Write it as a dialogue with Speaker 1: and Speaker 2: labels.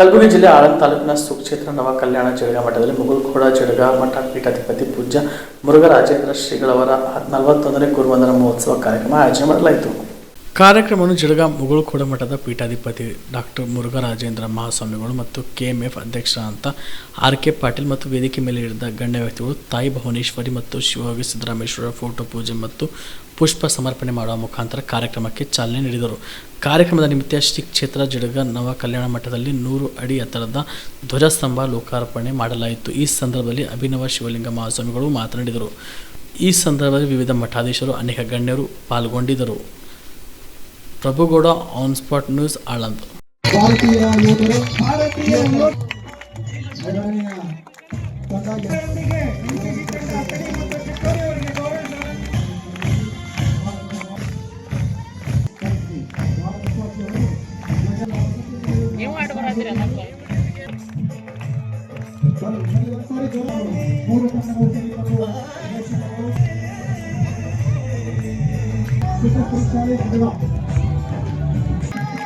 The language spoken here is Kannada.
Speaker 1: ಕಲಬುರಗಿ ಜಿಲ್ಲೆ ಆಳಂದ ತಾಲೂಕಿನ ಸುಕ್ಷೇತ್ರ ನವ ಕಲ್ಯಾಣ ಜಡಗ ಮಠದಲ್ಲಿ ಮುಗುಲ್ಕೋಡ ಜಡಗ ಮಠ ಪೀಠಾಧಿಪತಿ ಪೂಜ್ಯ ಮುರುಘರಾಜೇಂದ್ರ ಶ್ರೀಗಳವರ ನಲವತ್ತೊಂದನೇ ಗುರುವಂದನ ಮಹೋತ್ಸವ ಕಾರ್ಯಕ್ರಮ ಆಯೋಜನೆ ಮಾಡಲಾಯಿತು. ಕಾರ್ಯಕ್ರಮವನ್ನು ಜಿಡಗ ಮುಗುಳುಕೋಡ ಮಠದ ಪೀಠಾಧಿಪತಿ ಡಾಕ್ಟರ್ ಮುರುಘರಾಜೇಂದ್ರ ಮಹಾಸ್ವಾಮಿಗಳು ಮತ್ತು ಕೆಎಂಎಫ್ ಅಂತ ಆರ್ ಕೆ ಪಾಟೀಲ್ ಮತ್ತು ವೇದಿಕೆ ಮೇಲೆ ಹಿಡಿದ ಗಣ್ಯ ವ್ಯಕ್ತಿಗಳು ತಾಯಿ ಭುವನೇಶ್ವರಿ ಮತ್ತು ಶಿವಯೋಗಿ ಸಿದ್ದರಾಮೇಶ್ವರ ಫೋಟೋ ಪೂಜೆ ಮತ್ತು ಪುಷ್ಪ ಸಮರ್ಪಣೆ ಮಾಡುವ ಮುಖಾಂತರ ಕಾರ್ಯಕ್ರಮಕ್ಕೆ ಚಾಲನೆ ನೀಡಿದರು. ಕಾರ್ಯಕ್ರಮದ ನಿಮಿತ್ತ ಶ್ರೀ ಕ್ಷೇತ್ರ ಜಿಡಗ ನವ ಕಲ್ಯಾಣ ಮಠದಲ್ಲಿ ನೂರು ಅಡಿ ಎತ್ತರದ ಧ್ವಜಸ್ತಂಭ ಲೋಕಾರ್ಪಣೆ ಮಾಡಲಾಯಿತು. ಈ ಸಂದರ್ಭದಲ್ಲಿ ಅಭಿನವ ಶಿವಲಿಂಗ ಮಹಾಸ್ವಾಮಿಗಳು ಮಾತನಾಡಿದರು. ಈ ಸಂದರ್ಭದಲ್ಲಿ ವಿವಿಧ ಮಠಾಧೀಶರು ಅನೇಕ ಗಣ್ಯರು ಪಾಲ್ಗೊಂಡಿದ್ದರು. Prabhugouda on spot news Aland
Speaker 2: ಭಾರತೀಯ ಯೋಧರು